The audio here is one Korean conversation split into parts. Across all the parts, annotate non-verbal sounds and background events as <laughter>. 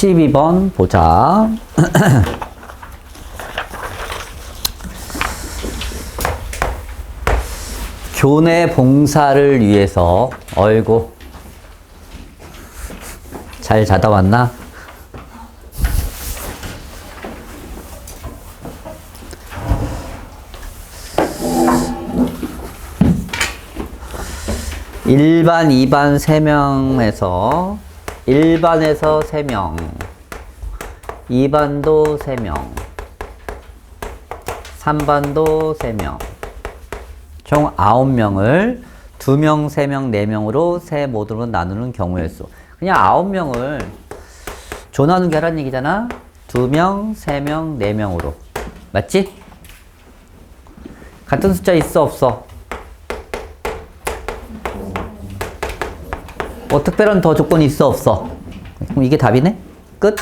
12번 보자. <clears throat> 교내 봉사를 위해서 어이구 잘 자다 왔나? 일반, 2반 3명에서 1반에서 3명 2반도 3명 3반도 3명 총 9명을 2명, 3명, 4명으로 세 모드로 나누는 경우의 수 그냥 9명을 조 나누기 하라는 얘기잖아 2명, 3명, 4명으로 맞지? 같은 숫자 있어 없어? 뭐 특별한 더 조건이 있어 없어? 그럼 이게 답이네? 끝?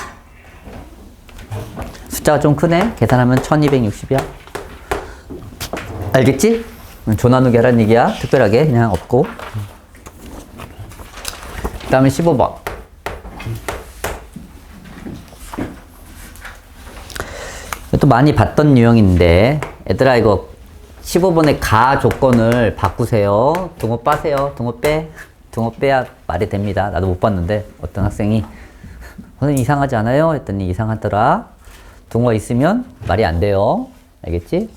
숫자가 좀 크네? 계산하면 1260이야. 알겠지? 조나누기 하라는 얘기야. 특별하게 그냥 없고. 그 다음에 15번. 또 많이 봤던 유형인데 얘들아 이거 15번의 가 조건을 바꾸세요. 등호 빠세요. 등호 빼. 등호 빼야 말이 됩니다. 나도 못 봤는데 어떤 학생이 선생님 이상하지 않아요? 했더니 이상하더라. 등호가 있으면 말이 안 돼요. 알겠지?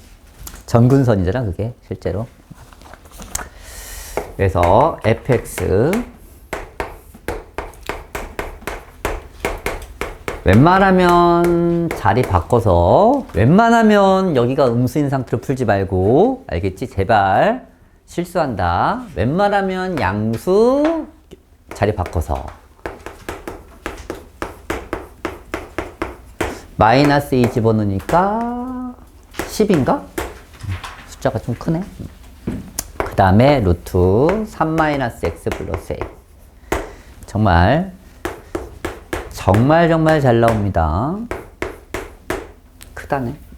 전근선이잖아 그게 실제로. 그래서 fx 웬만하면 자리 바꿔서 웬만하면 여기가 음수인 상태로 풀지 말고 알겠지? 제발 실수한다. 웬만하면 양수 자리 바꿔서 마이너스 2 집어넣으니까 10인가? 숫자가 좀 크네. 그 다음에 루트 3 마이너스 x 플러스 a. 정말 정말 정말 잘 나옵니다. 크다네.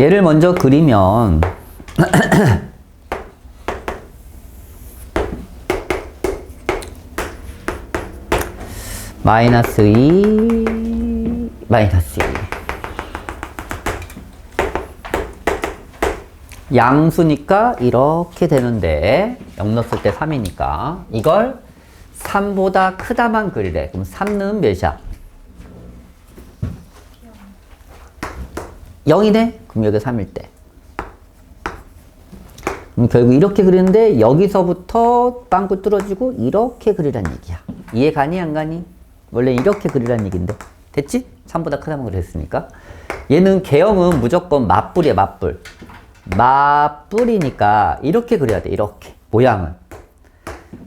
얘를 먼저 그리면 <clears throat> 마이너스 2 마이너스 2 양수니까 이렇게 되는데 0 넣었을 때 3이니까. 이걸 3보다 크다만 그리래. 그럼 3는 몇이야? 0이네? 그럼 여기 3일 때. 그럼 결국 이렇게 그리는데 여기서부터 빵꾸 뚫어지고 이렇게 그리란 얘기야. 이해 가니 안 가니? 원래 이렇게 그리란 얘기인데. 됐지? 3보다 크다만 그랬으니까. 얘는 개형은 무조건 맞불이야, 맞불. 맞불이니까 이렇게 그려야 돼, 이렇게. 모양은.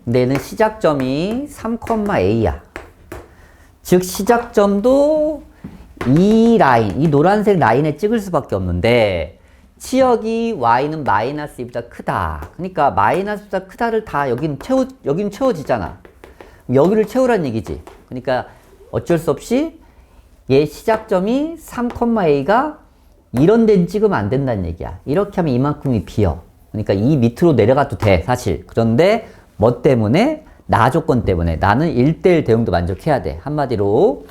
근데 얘는 시작점이 3,a야. 즉, 시작점도 이 라인, 이 노란색 라인에 찍을 수밖에 없는데 치역이 y는 마이너스 2보다 크다. 그러니까 마이너스보다 크다를 다 여긴 채워 여긴 채워지잖아. 여기를 채우란 얘기지. 그러니까 어쩔 수 없이 얘 시작점이 3,a가 이런 데는 찍으면 안 된다는 얘기야. 이렇게 하면 이만큼이 비어. 그러니까 이 밑으로 내려가도 돼, 사실. 그런데 뭐 때문에? 나 조건 때문에. 나는 1대1 대응도 만족해야 돼. 한마디로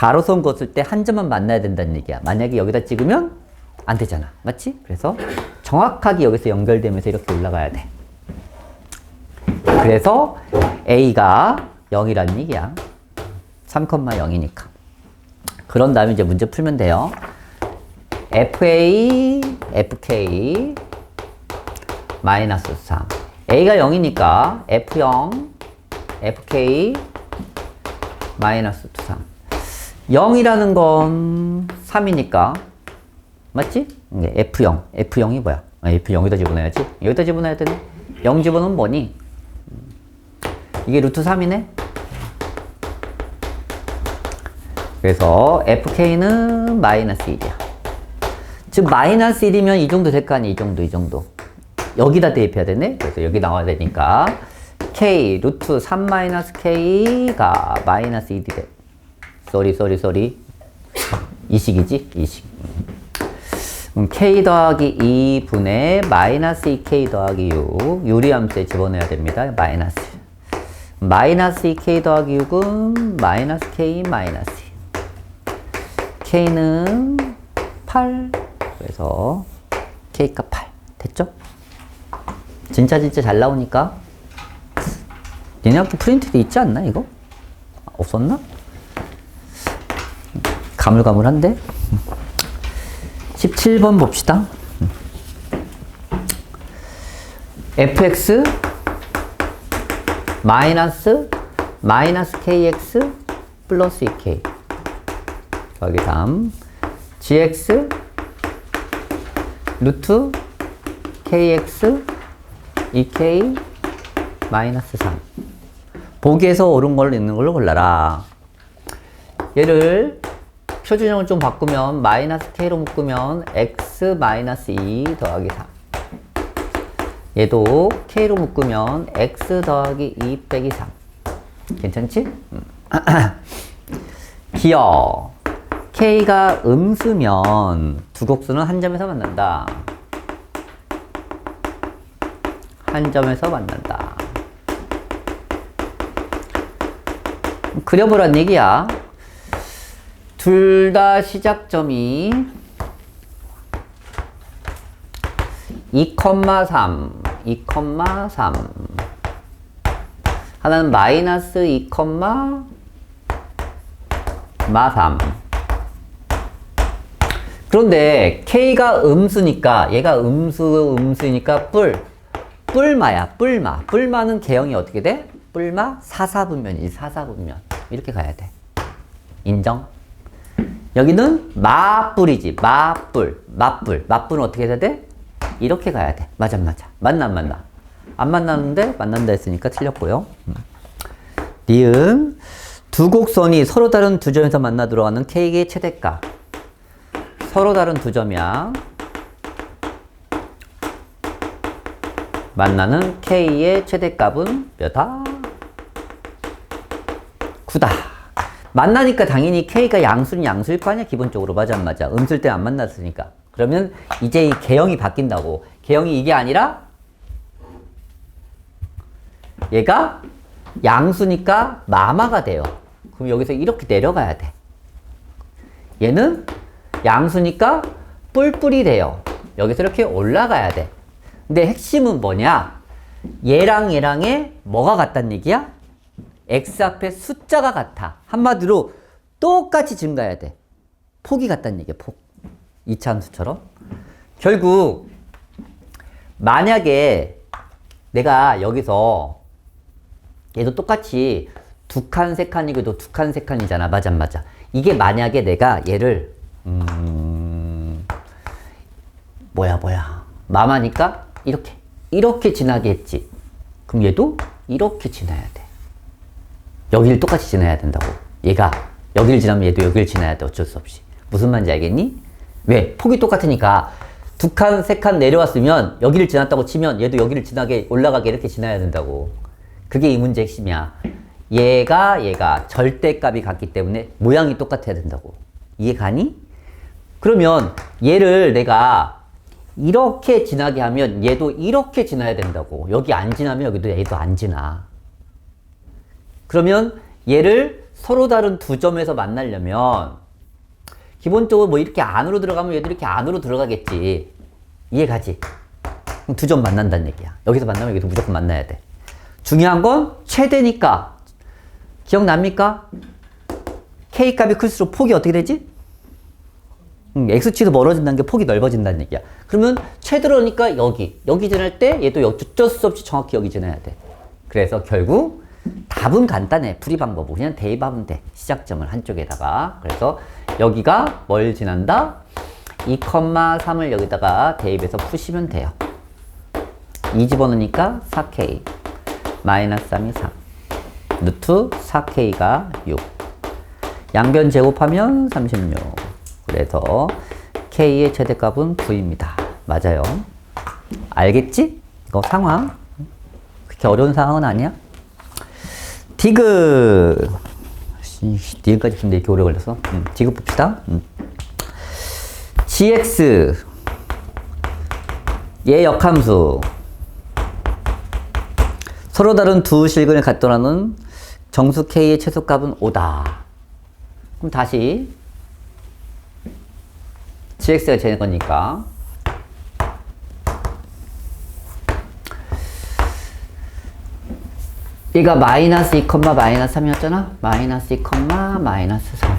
가로선 그었을 때 한 점만 만나야 된다는 얘기야. 만약에 여기다 찍으면 안 되잖아. 맞지? 그래서 정확하게 여기서 연결되면서 이렇게 올라가야 돼. 그래서 A가 0이라는 얘기야. 3,0이니까. 그런 다음에 이제 문제 풀면 돼요. FA, FK, 마이너스 3. A가 0이니까 F0, FK, 마이너스 3. 0이라는 건 3이니까 맞지? F0, F0이 뭐야? 아, F0에다 집어넣어야지. 여기다 집어넣어야 되네. 0 집어넣으면 뭐니? 이게 루트 3이네? 그래서 FK는 마이너스 1이야. 즉 마이너스 1이면 이 정도 될 거 아니야? 이 정도, 이 정도. 여기다 대입해야 되네? 그래서 여기 나와야 되니까 K, 루트 3 마이너스 K가 마이너스 1이 돼. 쏘리 쏘리 쏘리 이 식이지? 이 식 음, k 더하기 2분의 마이너스 2k 더하기 6 유리함수에 집어넣어야 됩니다. 마이너스 마이너스 2k 더하기 6은 마이너스 k 마이너스 2. k는 8. 그래서 k가 8. 됐죠? 진짜 진짜 잘 나오니까. 니네 학교 프린트돼 있지 않나 이거? 없었나? 가물가물한데? 17번 봅시다. fx 마이너스 마이너스 kx 플러스 2k 여기 다음 gx 루트 kx 2k 마이너스 3 보기에서 옳은 걸로 있는 걸로 골라라 얘를 표준형을 좀 바꾸면 마이너스 k로 묶으면 x 마이너스 2 더하기 3 얘도 k로 묶으면 x 더하기 2 빼기 3 괜찮지? 음. <clears throat> 기억 k가 음수면 두 곡수는 한 점에서 만난다. 한 점에서 만난다. 그려보란 얘기야 둘 다 시작점이 2,3, 2,3. 하나는 마이너스 2, 마 3. 그런데 K가 음수니까, 얘가 음수, 음수니까 뿔. 뿔마야, 뿔마. 뿔마는 개형이 어떻게 돼? 뿔마 사사분면이지, 사사분면. 이렇게 가야 돼. 인정? 여기는 마뿔이지, 마뿔. 마뿔. 마뿔은 어떻게 해야 돼? 이렇게 가야 돼. 맞아, 맞아. 안 맞나? 안 만났는데 만난다 했으니까 틀렸고요. 음. 니은 두 곡선이 서로 다른 두 점에서 만나 들어가는 K의 최대값. 서로 다른 두 점이야. 만나는 K의 최대값은 몇다? 9다. 만나니까 당연히 K가 양수는 양수일 거 아니야, 기본적으로. 맞아, 안 맞아? 음수일 때안 만났으니까. 그러면 이제 이 개형이 바뀐다고. 개형이 이게 아니라 얘가 양수니까 마마가 돼요. 그럼 여기서 이렇게 내려가야 돼. 얘는 양수니까 뿔뿔이 돼요. 여기서 이렇게 올라가야 돼. 근데 핵심은 뭐냐? 얘랑 얘랑의 뭐가 같다는 얘기야? X 앞에 숫자가 같아. 한마디로 똑같이 증가해야 돼. 폭이 같다는 얘기야, 폭. 이차함수처럼. 결국 만약에 내가 여기서 얘도 똑같이 두 칸, 세 칸이고도 두 칸, 세 칸이잖아. 맞아, 맞아. 이게 만약에 내가 얘를 음... 뭐야, 뭐야. 마마니까 이렇게 이렇게 지나게 했지. 그럼 얘도 이렇게 지나야 돼. 여기를 똑같이 지나야 된다고. 얘가 여기를 지나면 얘도 여기를 지나야 돼. 어쩔 수 없이. 무슨 말인지 알겠니? 왜? 폭이 똑같으니까 두 칸, 세 칸 내려왔으면 여기를 지났다고 치면 얘도 여기를 지나게 올라가게 이렇게 지나야 된다고. 그게 이 문제 핵심이야. 얘가 얘가 절대값이 같기 때문에 모양이 똑같아야 된다고. 이해 가니? 그러면 얘를 내가 이렇게 지나게 하면 얘도 이렇게 지나야 된다고. 여기 안 지나면 여기도 얘도 안 지나. 그러면 얘를 서로 다른 두 점에서 만나려면 기본적으로 뭐 이렇게 안으로 들어가면 얘도 이렇게 안으로 들어가겠지. 이해 가지? 두점 만난다는 얘기야. 여기서 만나면 여기도 무조건 만나야 돼. 중요한 건 최대니까. 기억납니까? K 값이 클수록 폭이 어떻게 되지? 음, X치도 멀어진다는 게 폭이 넓어진다는 얘기야. 그러면 최대로니까 여기. 여기 지날 때 얘도 어쩔 수 없이 정확히 여기 지나야 돼. 그래서 결국 답은 간단해. 풀이 방법은 그냥 대입하면 돼. 시작점을 한쪽에다가. 그래서 여기가 뭘 지난다? 2,3을 여기다가 대입해서 푸시면 돼요. 2 집어넣으니까 4K. 마이너스 3이 3. 루트 4K가 6. 양변 제곱하면 36. 그래서 K의 최대값은 9입니다. 맞아요. 알겠지? 이거 상황. 그렇게 어려운 상황은 아니야. 디귿. 디귿까지 근데 이렇게 오래 걸렸어? 음, 디귿 봅시다. 음. gx. 얘 역함수. 서로 다른 두 실근을 갖더라는 정수 K의 최소값은 5다. 그럼 다시 GX가 제 거니까 얘가 마이너스 2, 마이너스 3이었잖아? 마이너스 2, 마이너스 3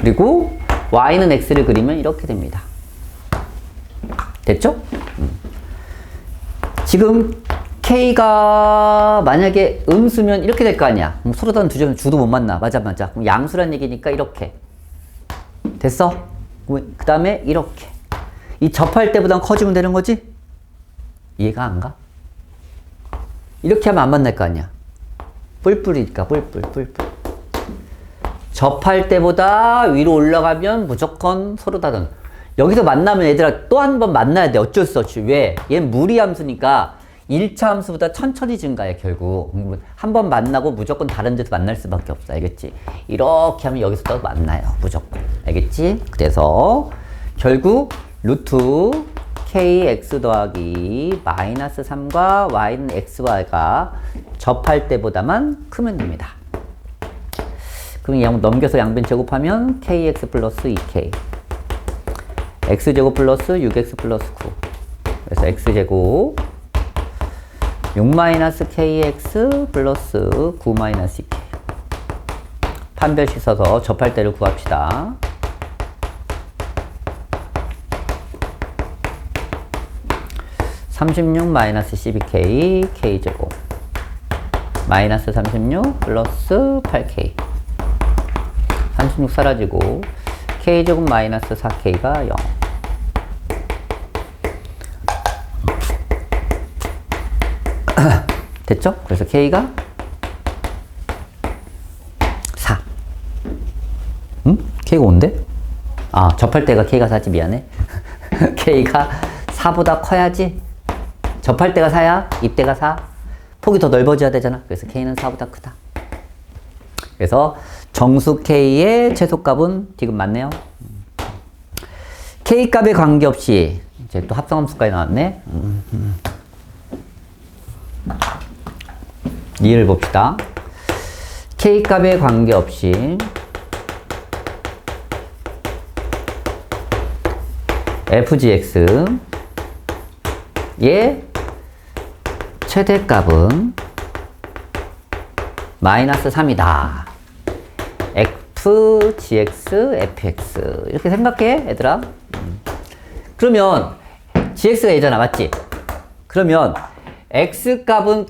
그리고 y는 x를 그리면 이렇게 됩니다. 됐죠? 음. 지금 k가 만약에 음수면 이렇게 될 거 아니야. 서로 다른 두 점은 주도 못 만나. 맞아, 맞아. 그럼 양수란 얘기니까 이렇게. 됐어? 그 다음에 이렇게. 이 접할 때보단 커지면 되는 거지? 이해가 안 가? 이렇게 하면 안 만날 거 아니야. 뿔뿔이니까 뿔뿔, 뿔뿔. 접할 때보다 위로 올라가면 무조건 서로 다른. 여기서 만나면 얘들아 또 한 번 만나야 돼. 어쩔 수 없이. 왜? 얘는 무리 함수니까 1차 함수보다 천천히 증가해, 결국. 한 번 만나고 무조건 다른 데서 만날 수밖에 없어. 알겠지? 이렇게 하면 여기서 또 만나요. 무조건. 알겠지? 그래서 결국 루트 kx 더하기 마이너스 3과 y는 xy가 접할 때보다만 크면 됩니다. 그럼 양, 넘겨서 양변 제곱하면 kx 플러스 2k x제곱 플러스 6x 플러스 9 그래서 x제곱 6 마이너스 kx 플러스 9 마이너스 2k 판별 씻어서 접할 때를 구합시다. 36 마이너스 12k k제곱 마이너스 36 플러스 8k 36 사라지고 k제곱 마이너스 4k가 0 <clears throat> 됐죠? 그래서 k가 4 응? k가 5인데? 아 접할 때가 k가 4지 미안해 <laughs> k가 4보다 커야지 접할 때가 4야 입대가 4 폭이 더 넓어져야 되잖아. 그래서 k는 4보다 크다. 그래서 정수 k의 최소값은 지금 맞네요. K 값에 관계없이 이제 또 합성함수까지 나왔네. 이해를 봅시다. K 값에 관계없이 fgx 의 최대값은 마이너스 3이다. f, gx, fx 이렇게 생각해 얘들아. 음. 그러면 gx가 예잖아 맞지? 그러면 x 값은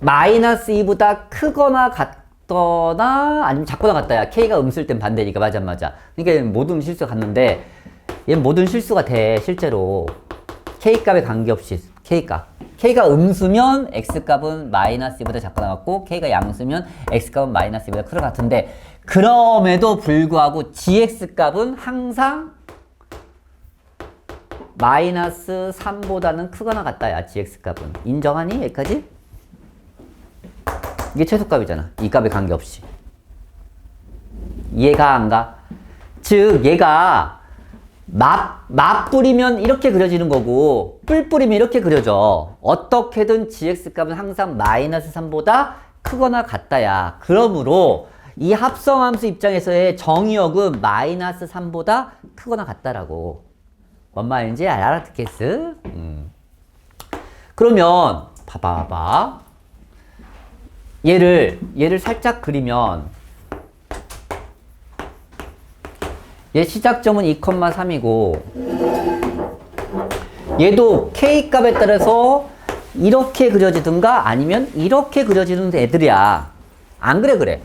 마이너스 2보다 크거나 같거나 아니면 작거나 같다야. k가 음수일 땐 반대니까 맞아 맞아. 그러니까 모든 실수가 같는데 얘는 모든 실수가 돼 실제로 k값에 관계없이 k값 k가 음수면 x값은 마이너스 2보다 작거나 같고 k가 양수면 x값은 마이너스 2보다 크거 같은데 그럼에도 불구하고 gx값은 항상 마이너스 3보다는 크거나 같다야 gx값은 인정하니 여기까지? 이게 최소값이잖아 이 값에 관계없이 이해가 안 가? 즉 얘가 맛, 맛 뿌리면 이렇게 그려지는 거고 뿔 뿌리면 이렇게 그려져 어떻게든 gx값은 항상 마이너스 3보다 크거나 같다야 그러므로 이 합성함수 입장에서의 정의역은 마이너스 3보다 크거나 같다라고 뭔 말인지 알아듣겠어? 음. 그러면 봐봐 봐봐 얘를 얘를 살짝 그리면 얘 시작점은 2,3이고 얘도 K값에 따라서 이렇게 그려지든가 아니면 이렇게 그려지는 애들이야. 안 그래 그래.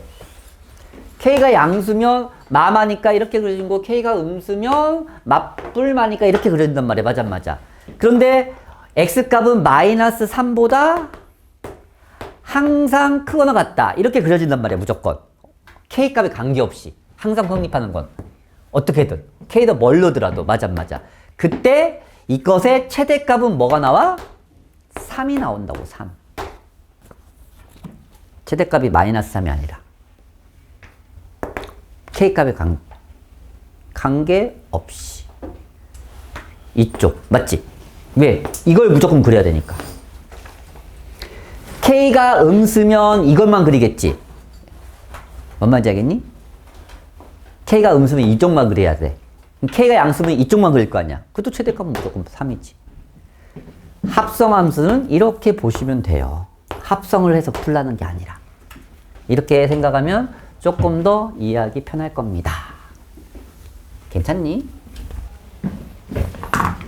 K가 양수면 마마니까 이렇게 그려진 거 K가 음수면 맞불마니까 이렇게 그려진단 말이야. 맞아 맞아. 그런데 X값은 마이너스 3보다 항상 크거나 같다. 이렇게 그려진단 말이야. 무조건. K값에 관계없이. 항상 성립하는 건. 어떻게든 K도 멀르더라도 맞아 맞아 그때 이것의 최대값은 뭐가 나와? 3이 나온다고 3 최대값이 마이너스 3이 아니라 K값의 관, 관계 없이 이쪽 맞지? 왜? 이걸 무조건 그려야 되니까 K가 음수면 이것만 그리겠지. 뭔 말인지 알겠니? K가 음수면 이쪽만 그려야 돼. K가 양수면 이쪽만 그릴 거 아니야. 그것도 최대값은 무조건 3이지. 합성함수는 이렇게 보시면 돼요. 합성을 해서 풀라는 게 아니라. 이렇게 생각하면 조금 더 이해하기 편할 겁니다. 괜찮니?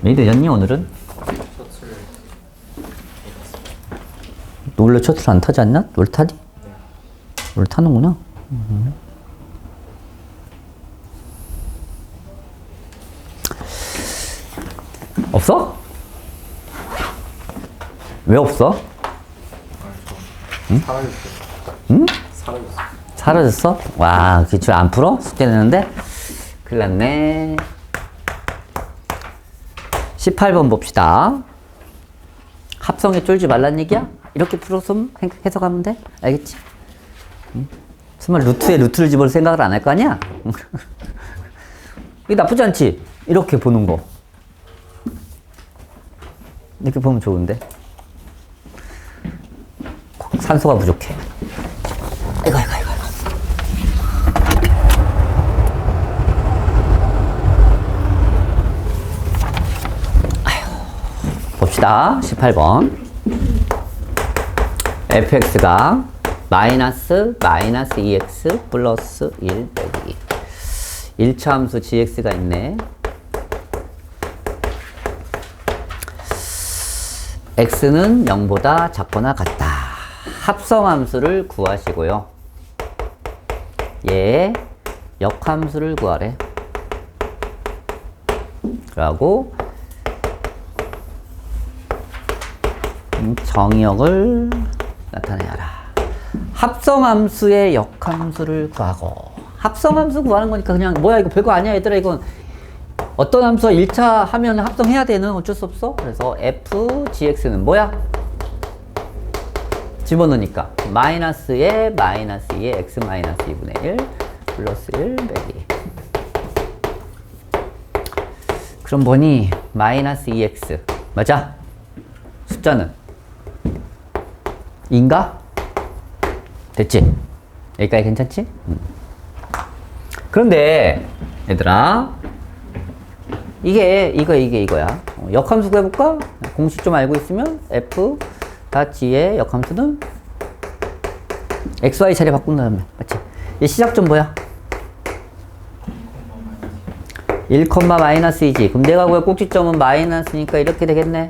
왜 늦었니 오늘은? 원래 셔틀 안 타지 않나? 원래 타지? 원래 타는구나. 음. 없어? 왜 없어? 사라졌어. 응? 사라졌어. 사라졌어? 와, 기출 안 풀어? 숙제 내는데? 큰일 났네. 18번 봅시다. 합성에 쫄지 말란 얘기야? 이렇게 풀어서 해- 해석하면 돼? 알겠지? 응? 설마 루트에 루트를 집어서 생각을 안 할 거 아니야? <laughs> 이게 나쁘지 않지? 이렇게 보는 거. 이렇게 보면 좋은데? 산소가 부족해. 아이고, 아이고. 아이고. 봅시다. 18번. fx가 마이너스 마이너스 2x 플러스 1 빼기 1차 함수 gx가 있네. X는 0보다 작거나 같다. 합성함수를 구하시고요. 얘 역함수를 구하래. 그러고 음, 정역을 나타내라. 합성함수의 역함수를 구하고 합성함수 구하는 거니까 그냥 뭐야 이거 별거 아니야 얘들아 이건 어떤 함수와 1차 하면 합성해야 되는 어쩔 수 없어. 그래서 f gx는 뭐야? 집어넣으니까 마이너스 에 마이너스 2에 x 마이너스 2분의 1 플러스 1 빼기 그럼 뭐니? 마이너스 2x 맞아? 숫자는 인가? 됐지? 여기까지 괜찮지? 음. 그런데 얘들아 이게 이거 이게 이거야 어, 역함수 구해볼까? 공식 좀 알고 있으면 f 다 g의 역함수는 xy 자리 바꾼 다음에 맞지? 이 시작점 뭐야? 1, 마이너스 2지 그럼 내가 구할 꼭지점은 마이너스니까 이렇게 되겠네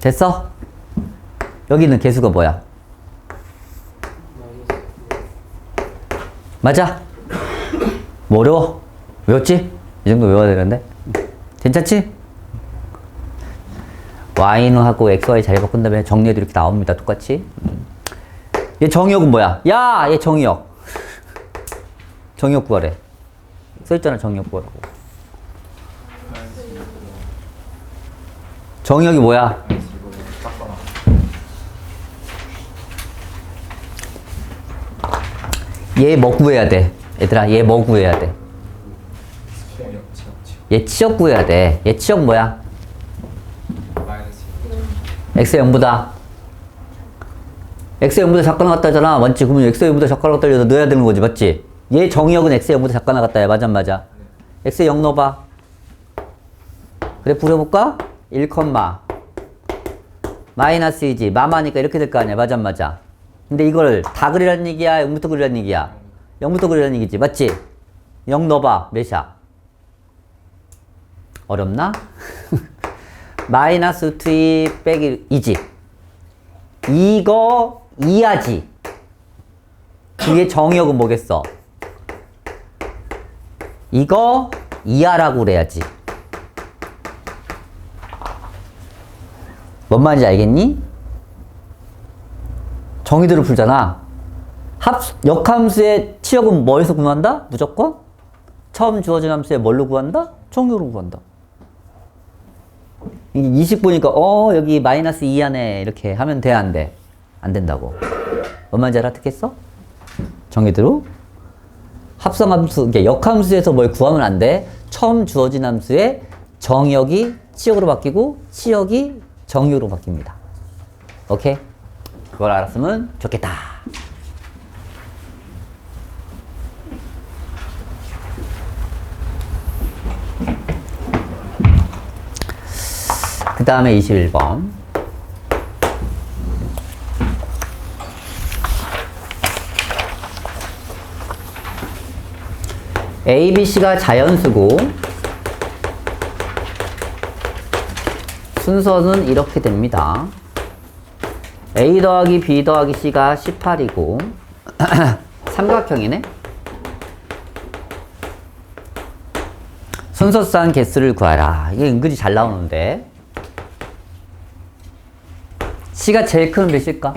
됐어? 여기는 개수가 뭐야? 맞아? 뭐 어려워? 외웠지? 이 정도 외워야 되는데 괜찮지? y는 하고 xy 자리 바꾼 다음에 정리해도 이렇게 나옵니다 똑같이 음. 얘 정의역은 뭐야? 야! 얘 정의역 정의역 구하래 써있잖아 정의역 구하라고 정의역이 뭐야? 얘 뭐 구해야 돼? 얘들아 얘 뭐 구해야 돼? 치역 구해야 돼. 얘 치역 뭐야? x 0보다 x 0보다 작가 나갔다잖아. 맞지? 그러면 x 0보다 작가 나갔다 해서 넣어야 되는 거지. 맞지? 얘 정의역은 x 0보다 작가 나갔다야. 맞아, 안 맞아? x 0 넣어봐. 그래, 부려볼까? 1, 마이너스 2지. 마마니까 이렇게 될 거 아니야. 맞아, 안 맞아? 근데 이걸 다 그리라는 얘기야? 0부터 그리라는 얘기야? 0부터 그리라는 얘기지. 맞지? 0 넣어봐. 몇이야? 어렵나? <laughs> 마이너스 2 빼기 2지. 이거 이하지. 그게 정의역은 뭐겠어? 이거 이하라고 그래야지. 뭔 말인지 알겠니? 정의대로 풀잖아. 합, 역함수의 치역은 뭐에서 구한다? 무조건? 처음 주어진 함수의 뭘로 구한다? 정의로 구한다. 이게 20 보니까 어 여기 마이너스 2 안에 이렇게 하면 돼 안 돼? 안 된다고. 뭔 말인지 알아듣겠어? 정의대로 합성함수, 이게 역함수에서 뭘 구하면 안 돼. 처음 주어진 함수의 정역이 치역으로 바뀌고 치역이 정의로 바뀝니다. 오케이? 그걸 알았으면 좋겠다. 그 다음에 21번. A, B, C가 자연수고 순서는 이렇게 됩니다. A 더하기 B 더하기 C가 18이고 <clears throat> 삼각형이네. 순서상 개수를 구하라. 이게 은근히 잘 나오는데 C가 제일 큰 몇일까?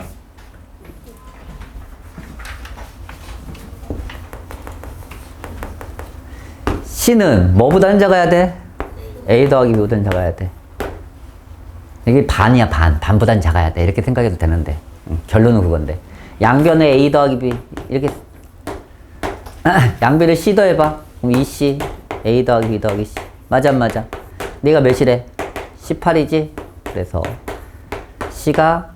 C는 뭐보다는 작아야 돼? A 더하기 B보다는 작아야 돼. 이게 반이야 반. 반보단 작아야 돼. 이렇게 생각해도 되는데. 응, 결론은 그건데. 양변에 a 더하기 b 이렇게. <clears throat> 양변에 c 더해봐. 그럼 2c a 더하기 b 더하기 c. 맞아 안 맞아? 내가 몇이래? 18이지? 그래서 c가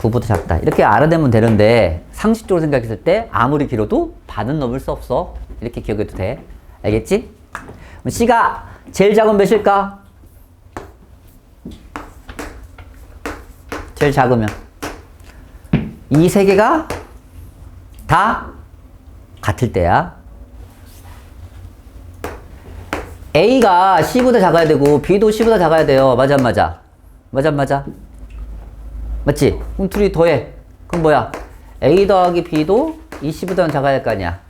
9보다 작다 이렇게 알아내면 되는데 상식적으로 생각했을 때 아무리 길어도 반은 넘을 수 없어 이렇게 기억해도 돼 알겠지? 그럼 c가 제일 작은 몇일까? 제일 작으면 이 세 개가 다 같을 때야. A가 C보다 작아야 되고 B도 C보다 작아야 돼요. 맞아 안 맞아? 맞아 안 맞아? 맞지? 그럼 둘이 더해. 그럼 뭐야? A 더하기 B도 이 C보다는 작아야 할 거 아니야.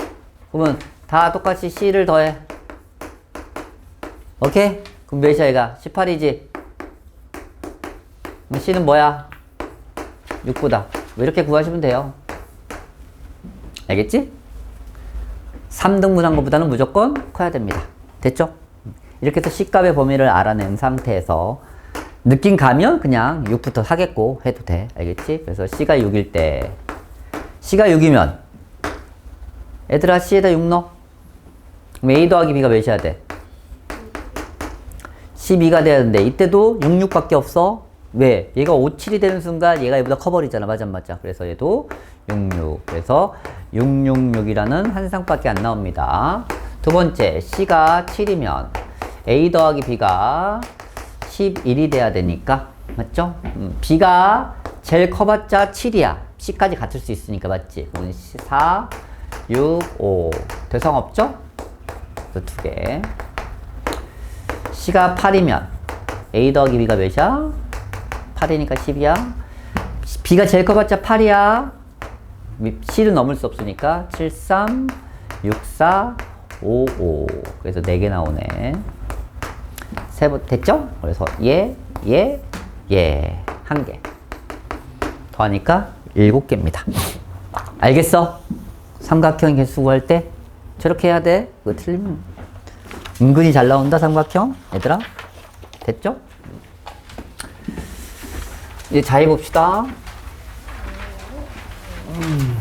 그러면 다 똑같이 C를 더해. 오케이? 그럼 몇이야 얘가? 18이지? 그럼 C는 뭐야? 6보다. 이렇게 구하시면 돼요. 알겠지? 3등분한 것보다는 무조건 커야 됩니다. 됐죠? 이렇게 해서 C값의 범위를 알아낸 상태에서 느낌 가면 그냥 6부터 하겠고 해도 돼. 알겠지? 그래서 C가 6일 때 C가 6이면 얘들아 C에다 6 넣어. 그럼 A 더하기 B가 몇이야 돼? 12가 돼야 되는데 이때도 6, 6밖에 없어. 왜? 얘가 5, 7이 되는 순간 얘가 얘보다 커버리잖아. 맞아, 안 맞아. 그래서 얘도 6, 6. 그래서 6, 6, 6이라는 한 쌍밖에 안 나옵니다. 두 번째, C가 7이면 A 더하기 B가 11이 돼야 되니까. 맞죠? 음, B가 제일 커봤자 7이야. C까지 같을 수 있으니까 맞지? 그럼 4, 6, 5. 대상 없죠? 그두 개. C가 8이면 A 더하기 B가 몇이야? 8이니까 10이야. B가 제일 커봤자 8이야. C를 넘을 수 없으니까 7, 3, 6, 4, 5, 5. 그래서 4개 나오네. 세 번, 됐죠? 그래서 얘, 얘, 얘. 한 개. 더하니까 7개입니다. 알겠어? 삼각형 개수 구할 때 저렇게 해야 돼. 그거 틀리면 은근히 잘 나온다 삼각형. 얘들아. 됐죠? 이제 자해 봅시다. 음.